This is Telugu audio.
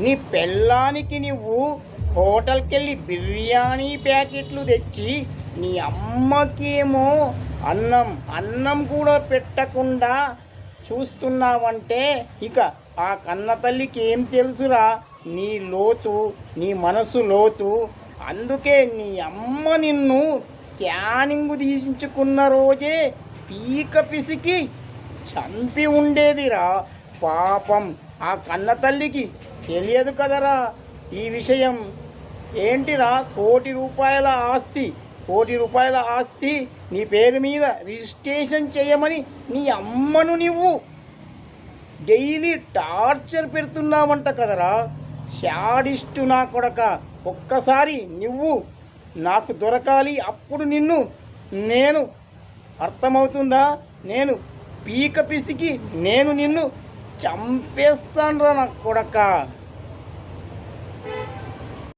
నీ పెళ్ళానికి నువ్వు హోటల్కి వెళ్ళి బిర్యానీ ప్యాకెట్లు తెచ్చి నీ అమ్మకేమో అన్నం అన్నం కూడా పెట్టకుండా చూస్తున్నావంటే ఇక ఆ కన్న తల్లికి ఏం తెలుసురా? నీ లోతు నీ మనసు లోతు. అందుకే నీ అమ్మ నిన్ను స్కానింగ్ తీయించుకున్న రోజే పీక పిసికి చంపి ఉండేదిరా. పాపం ఆ కన్న తల్లికి తెలియదు కదరా ఈ విషయం. ఏంటిరా కోటి రూపాయల ఆస్తి కోటి రూపాయల ఆస్తి నీ పేరు మీద రిజిస్ట్రేషన్ చేయమని నీ అమ్మను నువ్వు డైలీ టార్చర్ పెడుతున్నావంట కదరా. షాడిస్టు నా కొడక ఒక్కసారి నువ్వు నాకు దొరకాలి అప్పుడు నిన్ను నేను అర్థమవుతుందా? నేను పీక పిసికి నేను నిన్ను చంపేస్తానురా నాకు కొడక.